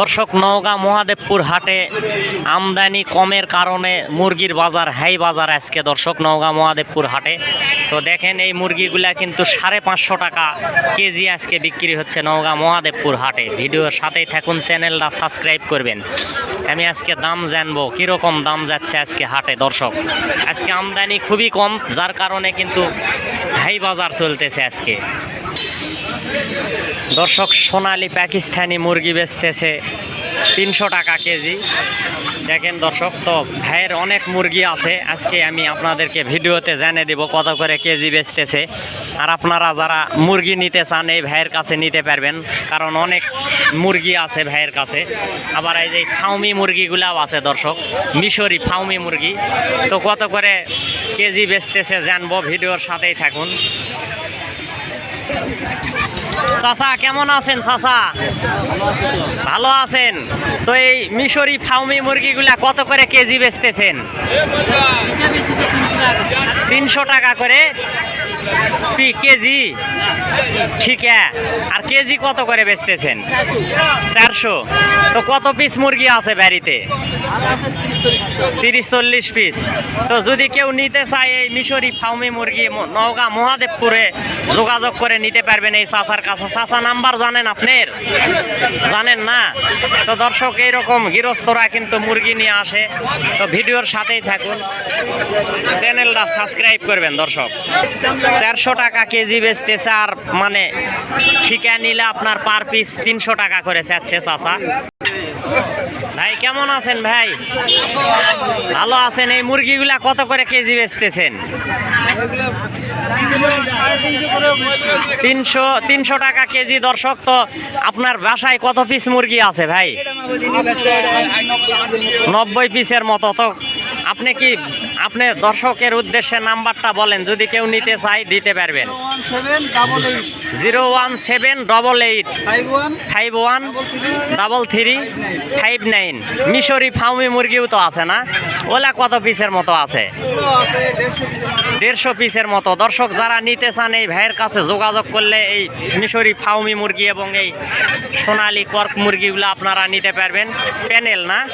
দর্শক, নওগাঁ মহাদেবপুর হাটে আমদানি কমের কারণে মুরগির বাজার, হাই বাজার আজকে দর্শক, নওগাঁ মহাদেবপুর হাটে। তো দেখেন, এই মুরগিগুলা কিন্তু সাড়ে পাঁচশো টাকা কেজি আজকে বিক্রি হচ্ছে নওগাঁ মহাদেবপুর হাটে। ভিডিওর সাথেই থাকুন, চ্যানেলটা সাবস্ক্রাইব করবেন। আমি আজকে দাম জানব, কীরকম দাম যাচ্ছে আজকে হাটে দর্শক? আজকে আমদানি খুবই কম, যার কারণে কিন্তু হাই বাজার চলতেছে আজকে। দর্শক, সোনালি পাকিস্তানি মুরগি বেচতেছে তিনশো টাকা কেজি। দেখেন দর্শক, তো ভাইয়ের অনেক মুরগি আছে। আজকে আমি আপনাদেরকে ভিডিওতে জানিয়ে দেব কত করে কেজি বেচতেছে। আর আপনারা যারা মুরগি নিতে চান, এই ভাইয়ের কাছে নিতে পারবেন। কারণ অনেক মুরগি আছে ভাইয়ের কাছে। আবার এই যে ফাউমি মুরগিগুলাও আছে দর্শক, মিশরি ফাউমি মুরগি। তো কত করে কেজি বেচতেছে জানব, ভিডিওর সাথেই থাকুন। চাচা, কেমন আছেন চাচা? ভালো আছেন? তো এই মিশরি ফাউমি মুরগিগুলা কত করে কেজি বেচতেছেন? তিনশো টাকা করে। পি কেজি? ঠিক আর কেজি কত করে বেচতেছেন? চারশো। তো কত পিস মুরগি আছে বাড়িতে তিরিশ চল্লিশ পিস তো যদি কেউ নিতে চায় এই মিশরি ফাউমি মুরগি নওগাঁ মহাদেবপুরে যোগাযোগ করে নিতে পারবেন এই চাচার কাছে। চাচা নাম্বার জানেন আপনার? জানেন না? তো দর্শক, এইরকম গৃহস্থরা কিন্তু মুরগি নিয়ে আসে। তো ভিডিওর সাথেই থাকুন। চ্যানেলটা সাবস্ক্রাইব করবেন দর্শক। চারশো টাকা কেজি বেচতেছে আর মানে ঠিকা নিলে আপনার পার পিস তিনশো টাকা করে চাচ্ছে চাচা। ভাই, কেমন আছেন ভাই? ভালো আছেন? এই মুরগিগুলা কত করে কেজি বেচতেছেন? তিনশো তিনশো টাকা কেজি দর্শক, তো আপনার বাসায় কত পিস মুরগি আছে ভাই? নব্বই পিসের মতো, তো আপনি কি আপনি দর্শকের উদ্দেশ্যে নাম্বারটা বলেন? যদি কেউ নিতে চায়, দিতে পারবেন। Zero one seven double eight five one double three five nine. মিশরি ফাউমি মুরগিও তো আছে না? ওলা কত পিসের মতো আছে? দেড়শো পিসের মতো। দর্শক, যারা নিতে চান, এই ভাইয়ের কাছে যোগাযোগ করলে এই মিশরি ফাউমি মুরগি এবং এই সোনালি কর্ক মুরগিগুলো আপনারা নিতে পারবেন। প্যানেল না?